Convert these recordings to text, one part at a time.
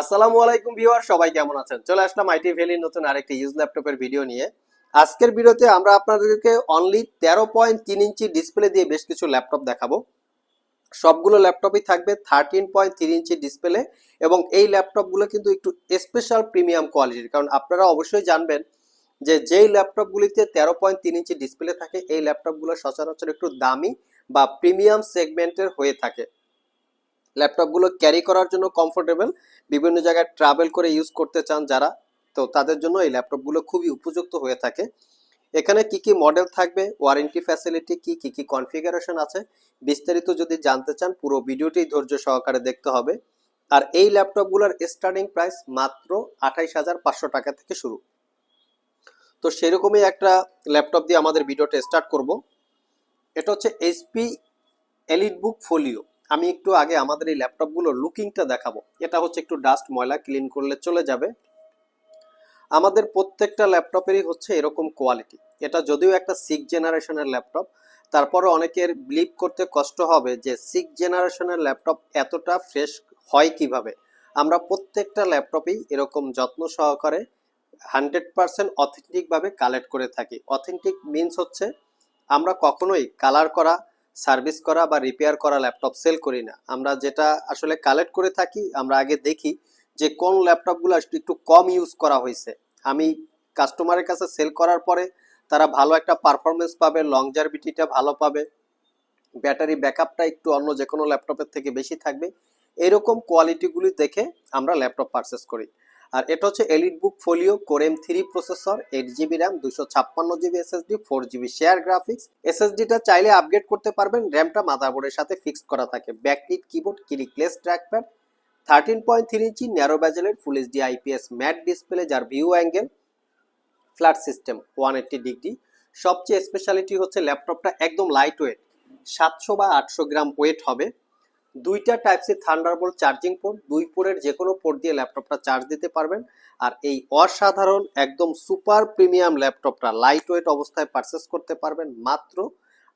আসসালামু আলাইকুম ভিউয়ার, সবাই কেমন আছেন? চলে আসলাম আইটি ভ্যালির নতুন আরেকটি ইউজ ল্যাপটপের ভিডিও নিয়ে। আজকের ভিডিওতে আমরা আপনাদেরকে অনলি তেরো পয়েন্ট তিন ইঞ্চি ডিসপ্লে দিয়ে বেশ কিছু ল্যাপটপ দেখাবো। সবগুলো ল্যাপটপই থাকবে thirteen point three inch display এবং এই ল্যাপটপগুলো কিন্তু একটু স্পেশাল প্রিমিয়াম কোয়ালিটির কারণ আপনারা অবশ্যই জানবেন যে যেই ল্যাপটপগুলিতে তেরো পয়েন্ট তিন ইঞ্চি ডিসপ্লে থাকে, এই ল্যাপটপগুলো সচরাচর একটু দামি বা প্রিমিয়াম সেগমেন্টের হয়ে থাকে। ল্যাপটপগুলো ক্যারি করার জন্য কমফোর্টেবল বিভিন্ন জায়গায় ট্রাভেল করে ইউজ করতে চান যারা, তো তাদের জন্য এই ল্যাপটপগুলো খুবই উপযুক্ত হয়ে থাকে। এখানে কি কি মডেল থাকবে ওয়ারেন্টি ফ্যাসিলিটি কি কি কি কনফিগারেশন আছে, বিস্তারিত যদি জানতে চান, পুরো ভিডিওটি ধৈর্য সহকারে দেখতে হবে। আর এই ল্যাপটপগুলোর স্টার্টিং প্রাইস মাত্র আঠাইশ হাজার পাঁচশো টাকা থেকে শুরু। তো সেরকমই একটা ল্যাপটপ দিয়ে আমাদের ভিডিওটা স্টার্ট করব। এটা হচ্ছে এইচপি এলিট বুক ফোলিও আমি একটু আগে আমাদের এই ল্যাপটপগুলোর লুকিংটা দেখাবো। এটা হচ্ছে একটু ডাস্ট, ময়লা ক্লিন করলে চলে যাবে। আমাদের প্রত্যেকটা ল্যাপটপেরই হচ্ছে এরকম কোয়ালিটি। এটা যদিও একটা সিক্স জেনারেশনের ল্যাপটপ তারপরে অনেকের বিলিভ করতে কষ্ট হবে যে সিক্স জেনারেশনের ল্যাপটপ এতটা ফ্রেশ হয় কীভাবে। আমরা প্রত্যেকটা ল্যাপটপেই এরকম যত্ন সহকারে হান্ড্রেড পার্সেন্ট অথেন্টিকভাবে কালেক্ট করে থাকি। অথেন্টিক মিনস হচ্ছে আমরা কখনোই কালার করা সার্ভিস করা বা রিপেয়ার করা ল্যাপটপ সেল করি না। আমরা যেটা আসলে কালেক্ট করে থাকি, আমরা আগে দেখি যে কোন ল্যাপটপগুলো একটু কম ইউজ করা হয়েছে। আমি কাস্টমারের কাছে সেল করার পরে তারা ভালো একটা পারফরমেন্স পাবে লংজারভিটিটা ভালো পাবে ব্যাটারি ব্যাকআপটা একটু অন্য যে কোনো ল্যাপটপের থেকে বেশি থাকবে। এরকম কোয়ালিটিগুলি দেখে আমরা ল্যাপটপ পারচেস করি। আর এটা হচ্ছে এলিট বুক Folio কোরেম three processor eight GB RAM দুশো ছাপ্পান্ন GB SSD four GB share graphics এসএসডিটা চাইলে আপগ্রেড করতে পারবেন র্যামটা মাদারবোর্ডের সাথে ফিক্সড করা থাকে। Backlit keyboard clickless trackpad thirteen point three inch narrow ব্যাজেলের full HD IPS matte display যার view angle flat system one eighty degree speciality speciality হচ্ছে ল্যাপটপটা একদম লাইট ওয়েট সাতশো বা আটশো গ্রাম ওয়েট হবে। দুইটা type C Thunderbolt charging port দুই পোর্টের যে কোনো পোর্ট দিয়ে ল্যাপটপটা চার্জ দিতে পারবেন। আর এই অসাধারণ, একদম সুপার প্রিমিয়াম ল্যাপটপটা লাইট ওয়েট অবস্থায় পারচেস করতে পারবেন মাত্র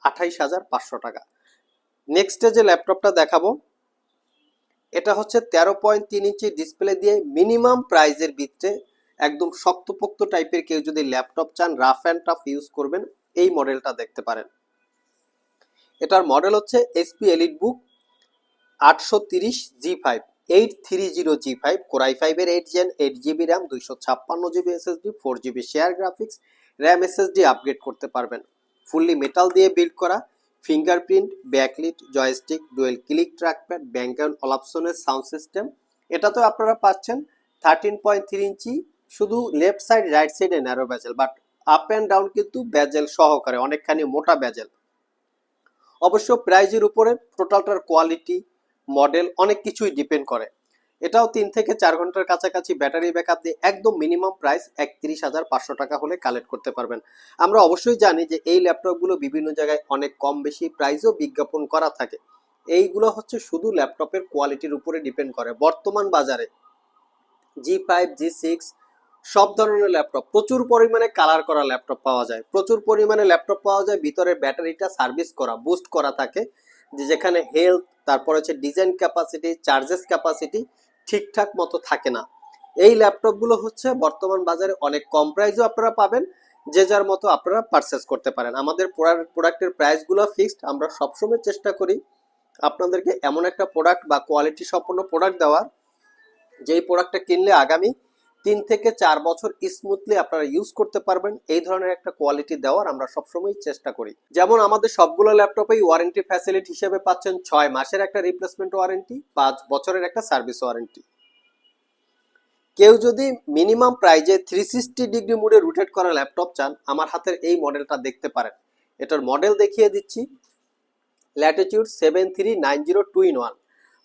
আঠাইশ হাজার পাঁচশো টাকা। নেক্সটে যে ল্যাপটপটা দেখাবো, এটা হচ্ছে তেরো পয়েন্ট তিন ইঞ্চি ডিসপ্লে দিয়ে মিনিমাম প্রাইজের ভিতরে একদম শক্তপোক্ত টাইপের কেউ যদি ল্যাপটপ চান রাফ অ্যান্ড টাফ ইউজ করবেন, এই মডেলটা দেখতে পারেন। এটার মডেল হচ্ছে এসপি এলিট বুক আটশো তিরিশ G five eight three zero G five core i ফাইভের eight gen eight GB RAM দুইশো ছাপ্পান্ন GB SSD four GB share graphics RAM SSD upgrade করতে পারবেন। ফুললি মেটাল দিয়ে বিল্ড করা fingerprint backlit joystick dual click trackpad ব্যাঙ্গান অলাপসনের sound system এটা তো আপনারা পাচ্ছেন থার্টিন পয়েন্ট থ্রি ইঞ্চি শুধু লেফট সাইড রাইট সাইডে narrow bezel but up and down কিন্তু ব্যাজেল সহকারে, অনেকখানি মোটা ব্যাজেল অবশ্য প্রাইজের উপরে টোটালটার কোয়ালিটি মডেল অনেক কিছুই ডিপেন্ড করে। এটাও তিন থেকে চার ঘণ্টার কাছাকাছি ব্যাটারি ব্যাকআপ দিয়ে একদম মিনিমাম প্রাইস একত্রিশ হাজার পাঁচশো টাকা হলে কালেক্ট করতে পারবেন। আমরা অবশ্যই জানি যে এই ল্যাপটপগুলো বিভিন্ন জায়গায় অনেক কম বেশি প্রাইসও বিজ্ঞাপন করা থাকে। এইগুলো হচ্ছে শুধু ল্যাপটপের কোয়ালিটির উপরে ডিপেন্ড করে। বর্তমান বাজারে জি ফাইভ জি সিক্স সব ধরনের ল্যাপটপ প্রচুর পরিমাণে কালার করা ল্যাপটপ পাওয়া যায়। প্রচুর পরিমাণে ল্যাপটপ পাওয়া যায়, ভিতরে ব্যাটারিটা সার্ভিস করা বুস্ট করা থাকে। যে যেখানে হেলথ তারপর হচ্ছে ডিজাইন ক্যাপাসিটি চার্জেস ক্যাপাসিটি ঠিকঠাক মতো থাকে না। এই ল্যাপটপগুলো হচ্ছে বর্তমান বাজারে অনেক কম প্রাইসও আপনারা পাবেন, যে যার মতো আপনারা পারচেস করতে পারেন। আমাদের প্রোডাক্টের প্রাইসগুলো ফিক্সড আমরা সবসময় চেষ্টা করি আপনাদেরকে এমন একটা প্রোডাক্ট বা কোয়ালিটি সম্পন্ন প্রোডাক্ট দেওয়ার, যেই প্রোডাক্টটা কিনলে আগামী তিন থেকে চার বছর স্মুথলি আপনারা ইউজ করতে পারবেন। এই ধরনের একটা কোয়ালিটি দেওয়ার আমরা সবসময় চেষ্টা করি। যেমন আমাদের সবগুলো ল্যাপটপেই ওয়ারেন্টি ফ্যাসিলিটি হিসেবে পাচ্ছেন ছয় মাসের একটা রিপ্লেসমেন্ট ওয়ারেন্টি পাঁচ বছরের একটা সার্ভিস ওয়ারেন্টি কেউ যদি মিনিমাম প্রাইজে থ্রি সিক্সটি ডিগ্রি মুডে রোটেট করা ল্যাপটপ চান, আমার হাতের এই মডেলটা দেখতে পারেন। এটার মডেল দেখিয়ে দিচ্ছি। Latitude seven three nine zero two in one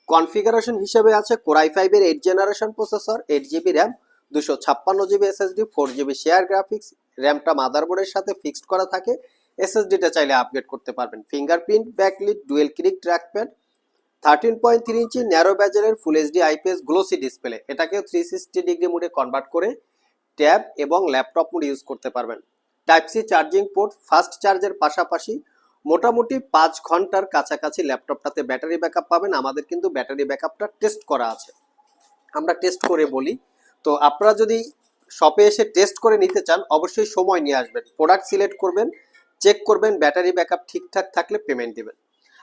configuration হিসেবে আছে কোরাই ফাইভের eight generation processor eight GB RAM দুশো ছাপ্পান্ন GB SSD four GB share graphics র্যামটা মাদারবোর্ডের সাথে ফিক্সড করা থাকে। এসএসডিটা চাইলে আপগ্রেড করতে পারবেন। Fingerprint backlit dual click trackpad thirteen point three inch narrow ব্যাজেলের full HD IPS glossy display এটাকেও থ্রি সিক্সটি ডিগ্রি মোডে কনভার্ট করে ট্যাব এবং ল্যাপটপ মোড ইউজ করতে পারবেন। Type C charging port fast চার্জের পাশাপাশি মোটামুটি পাঁচ ঘণ্টার কাছাকাছি ল্যাপটপটাতে ব্যাটারি ব্যাকআপ পাবেন। আমাদের কিন্তু ব্যাটারি ব্যাকআপটা টেস্ট করা আছে। আমরা টেস্ট করে বলি তো আপনারা যদি শপে এসে টেস্ট করে নিতে চান, অবশ্যই সময় নিয়ে আসবেন। প্রোডাক্ট সিলেক্ট করবেন চেক করবেন ব্যাটারি ব্যাকআপ ঠিকঠাক থাকলে পেমেন্ট দিবেন।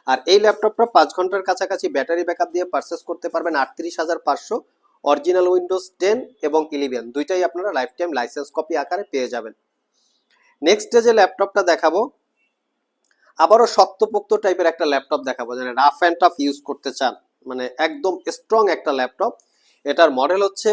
আর এই ল্যাপটপটা পাঁচ ঘণ্টার কাছাকাছি ব্যাটারি ব্যাকআপ দিয়ে পারচেস করতে পারবেন আটত্রিশ হাজার পাঁচশো অরিজিনাল উইন্ডোজ টেন এবং ইলেভেন দুইটাই আপনারা লাইফ টাইম লাইসেন্স কপি আকারে পেয়ে যাবেন। নেক্সট ডে যে ল্যাপটপটা দেখাবো, আবারও শক্তপোক্ত টাইপের একটা ল্যাপটপ দেখাবো যেটা রাফ অ্যান্ড টাফ ইউজ করতে চান। মানে একদম স্ট্রং একটা ল্যাপটপ এটার মডেল হচ্ছে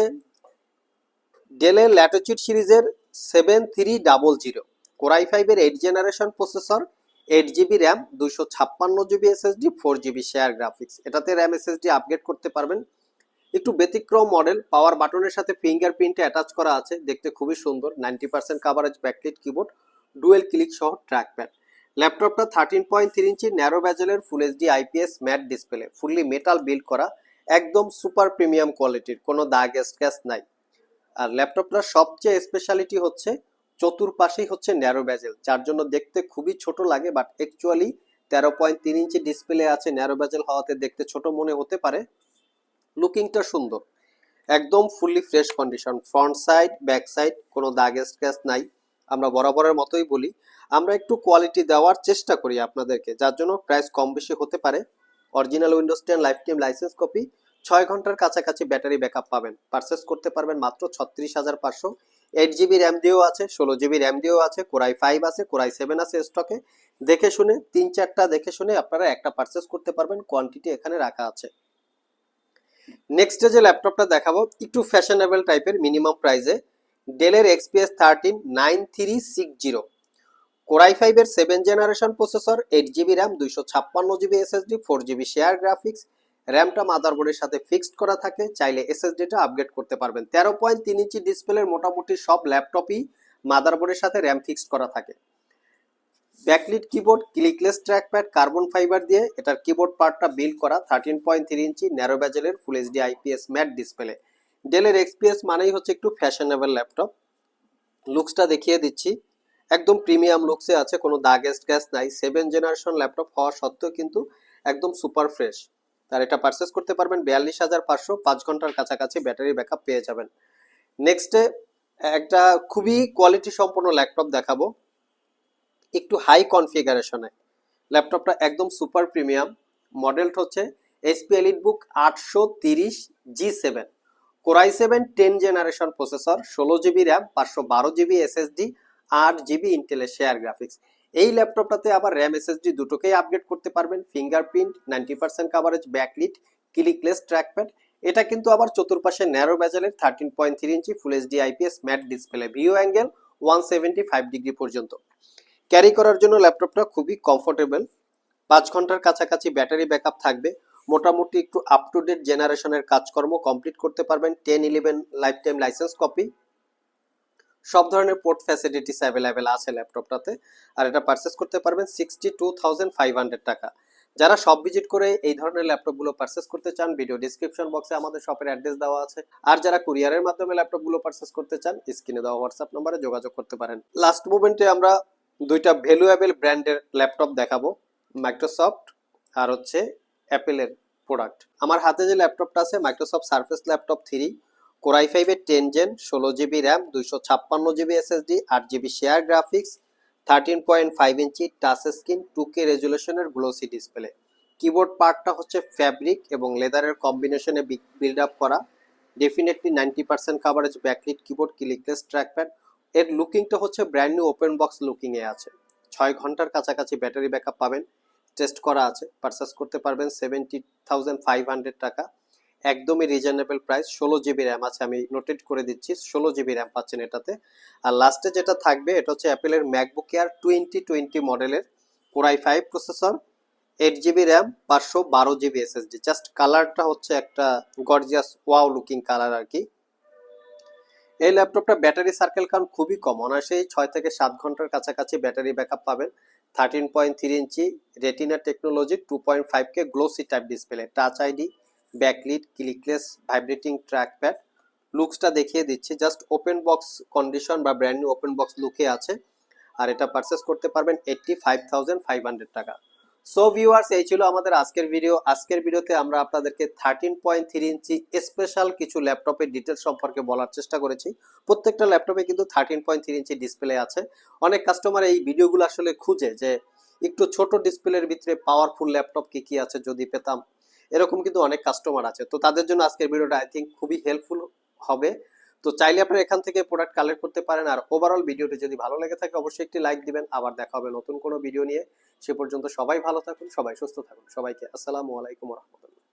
ডেলের ল্যাটোচিট সিরিজের seven three double zero. Core i ফাইভের eight generation processor, eight GB RAM দুশো ছাপ্পান্ন GB SSD, four GB share graphics. এটাতে র্যাম এসএসডি আপগ্রেড করতে পারবেন। একটু ব্যতিক্রম মডেল, পাওয়ার বাটনের সাথে ফিঙ্গারপ্রিন্টে অ্যাটাচ করা আছে, দেখতে খুবই সুন্দর, ninety percent coverage backlit keyboard dual click সহ ট্র্যাক ট্র্যাকপ্যাড ল্যাপটপটা thirteen point three inch narrow ব্যাজেলের full HD IPS matte display fully metal build করা, একদম সুপার প্রিমিয়াম কোয়ালিটির কোনো দাগ স্ক্র্যাচ নাই। আর ল্যাপটপটার সবচেয়ে স্পেশালিটি হচ্ছে চতুর্পাশেই হচ্ছে ন্যারো ব্যাজেল যার জন্য দেখতে খুবই ছোট লাগে বাট অ্যাকচুয়ালি তেরো পয়েন্ট তিন ইঞ্চি ডিসপ্লে আছে ন্যারো ব্যাজেল হওয়াতে দেখতে ছোট মনে হতে পারে। লুকিংটা সুন্দর, একদম fully fresh condition front side back side কোনো দাগ স্ক্র্যাচ নাই। আমরা বরাবরের মতোই বলি। আমরা একটু কোয়ালিটি দেওয়ার চেষ্টা করি আপনাদেরকে, যার জন্য প্রাইস কম বেশি হতে পারে। Original Windows ten lifetime licence copy ছয় ঘণ্টার কাছাকাছি ব্যাটারি ব্যাকআপ পাবেন। পারচেস করতে পারবেন মাত্র ছত্রিশ হাজার পাঁচশো। এইট জিবি র্যাম দিয়েও আছে, ষোলো জিবি র্যাম দিয়েও আছে, কোরাই ফাইভ আছে, কোরাই সেভেন আছে স্টকে। দেখে শুনে, তিন চারটা দেখে শুনে আপনারা একটা পারচেস করতে পারবেন কোয়ান্টিটি এখানে রাখা আছে। নেক্সট যে ল্যাপটপটা দেখাবো, একটু ফ্যাশনেবল টাইপের মিনিমাম প্রাইসে ডেলের XPS thirteen nine three six zero core i ফাইভের seven generation processor eight GB RAM, দুইশো ছাপ্পান্ন GB SSD four GB share graphics র্যামটা মাদারবোর্ডের সাথে ফিক্সড করা থাকে, চাইলে এসএসডিটা আপগ্রেড করতে পারবেন। তেরো পয়েন্ট তিন ইঞ্চি ডিসপ্লের মোটামুটি সব ল্যাপটপই মাদারবোর্ডের সাথে র্যাম ফিক্সড করা থাকে। Backlit keyboard clickless trackpad carbon fibre দিয়ে এটার কিবোর্ড পার্টটা বিল্ড করা thirteen point three inch narrow ব্যাজেলের full HD IPS matte display ডেলের এক্সপিএস মানেই হচ্ছে একটু ফ্যাশনেবল ল্যাপটপ লুকসটা দেখিয়ে দিচ্ছি। একদম প্রিমিয়াম লুকসে আছে, কোনো দাগ গ্যাস নাই। সেভেন জেনারেশন ল্যাপটপ হওয়া সত্ত্বেও কিন্তু একদম সুপার ফ্রেশ তার এটা পারচেস করতে পারবেন বিয়াল্লিশ হাজার পাঁচশো, পাঁচ ঘণ্টার কাছাকাছি ব্যাটারি ব্যাকআপ পেয়ে যাবেন। নেক্সটে একটা খুবই কোয়ালিটি সম্পন্ন ল্যাপটপ দেখাবো। একটু হাই কনফিগারেশনে ল্যাপটপটা একদম সুপার প্রিমিয়াম মডেলটা হচ্ছে এসপি এলিট বুক আটশো তিরিশ G seven core i seven ten generation processor ষোলো জিবি র্যাম পাঁচশো বারো জিবি এসএসডি আট জিবি ইন্টেলের শেয়ার গ্রাফিক্স এই ল্যাপটপটাতে আবার র্যাম এসএসডি দুটোকেই আপগ্রেড করতে পারবেন। Fingerprint ninety percent coverage backlit clickless trackpad এটা কিন্তু আবার চতুর্পাশে narrow ব্যাজেলের thirteen point three inch full HD IPS matte display view angle one seventy five degree পর্যন্ত। ক্যারি করার জন্য ল্যাপটপটা খুবই কমফোর্টেবল পাঁচ ঘণ্টার কাছাকাছি ব্যাটারি ব্যাকআপ থাকবে। মোটামুটি একটু আপ টু ডেট জেনারেশনের কাজকর্ম কমপ্লিট করতে পারবেন। Ten eleven lifetime licence copy সব ধরনের পোর্ট ফ্যাসিলিটিস অ্যাভেলেবেল আছে ল্যাপটপটাতে আর এটা পারচেস করতে পারবেন sixty two thousand five hundred টাকা। যারা সব ভিজিট করে এই ধরনের ল্যাপটপগুলো পারচেস করতে চান ভিডিও ডিসক্রিপশন বক্সে আমাদের শপের অ্যাড্রেস দেওয়া আছে। আর যারা কুরিয়ারের মাধ্যমে ল্যাপটপগুলো পারচেস করতে চান স্ক্রিনে দেওয়া হোয়াটসঅ্যাপ নম্বরে যোগাযোগ করতে পারেন। লাস্ট মুভমেন্টে আমরা দুইটা ভ্যালুয়েবল ব্র্যান্ডের ল্যাপটপ দেখাবো মাইক্রোসফট আর হচ্ছে অ্যাপেলের প্রোডাক্ট আমার হাতে যে ল্যাপটপটা আছে Microsoft Surface laptop three core i ফাইভের টেন জেন ষোলো জিবি র্যাম দুইশো ছাপ্পান্ন জিবি এসএসডি আট GB share graphics thirteen point five inch touch screen two K রেজুলেশনের glossy display keyboard পার্টটা হচ্ছে ফ্যাব্রিক এবং লেদারের কম্বিনেশনে বিল্ড আপ করা। Definitely ninety percent coverage backlit keyboard clickless trackpad এর লুকিংটা হচ্ছে ব্র্যান্ড নিউ ওপেন বক্স লুকিংয়ে আছে। ছয় ঘণ্টার কাছাকাছি ব্যাটারি ব্যাকআপ পাবেন। টেস্ট করা আছে। পারচেস করতে পারবেন সেভেন্টি থাউজেন্ড ফাইভ হান্ড্রেড টাকা। একদমই রিজনেবল প্রাইস ষোলো জিবি র্যাম আছে, আমি নোটেট করে দিচ্ছি, ষোলো জিবি র্যাম পাচ্ছেন এটাতে। আর লাস্টে যেটা থাকবে, এটা হচ্ছে অ্যাপেলের ম্যাকবুক এয়ার টোয়েন্টি টোয়েন্টি মডেলের core i five processor eight GB RAM পাঁচশো বারো জিবি এসএসডি জাস্ট কালারটা হচ্ছে একটা গর্জিয়াস ওয়াও লুকিং কালার আর কি। এই ল্যাপটপটা ব্যাটারি সার্কেল কাউন্ট খুবই কম অনায়াসেই ছয় থেকে সাত ঘণ্টার কাছাকাছি ব্যাটারি ব্যাকআপ পাবেন। Thirteen point three inch Retina technology two point five K glossy type display touch ID backlit clickless vibrating trackpad লুকসটা দেখিয়ে দিচ্ছি। জাস্ট ওপেন বক্স কন্ডিশন বা ব্র্যান্ড নিউ ওপেন বক্স লুকে আছে। আর এটা পারচেস করতে পারবেন eighty five thousand five hundred টাকা। সো ভিউয়ার্স এই ছিল আমাদের আজকের ভিডিও আজকের ভিডিওতে আমরা আপনাদেরকে thirteen point three inch special কিছু ল্যাপটপের ডিটেলস সম্পর্কে বলার চেষ্টা করেছি। প্রত্যেকটা ল্যাপটপে কিন্তু thirteen point three inch display আছে। অনেক কাস্টমার এই ভিডিওগুলো আসলে খুঁজে যে একটু ছোট ডিসপ্লের ভিতরে পাওয়ারফুল ল্যাপটপ কি কি আছে যদি পেতাম। এরকম কিন্তু অনেক কাস্টমার আছে। তো তাদের জন্য আজকের ভিডিওটা আই থিঙ্ক খুবই হেল্পফুল হবে। তো চাইলে আপনারা এখান থেকে প্রোডাক্ট কালেক্ট করতে পারেন। আর ওভারঅল ভিডিওটি যদি ভালো লেগে থাকে, অবশ্যই একটি লাইক দিবেন। আবার দেখা হবে নতুন কোনো ভিডিও নিয়ে। সে পর্যন্ত সবাই ভালো থাকুন, সবাই সুস্থ থাকুন। সবাইকে আসসালামু আলাইকুম রহমতুল্লাহ।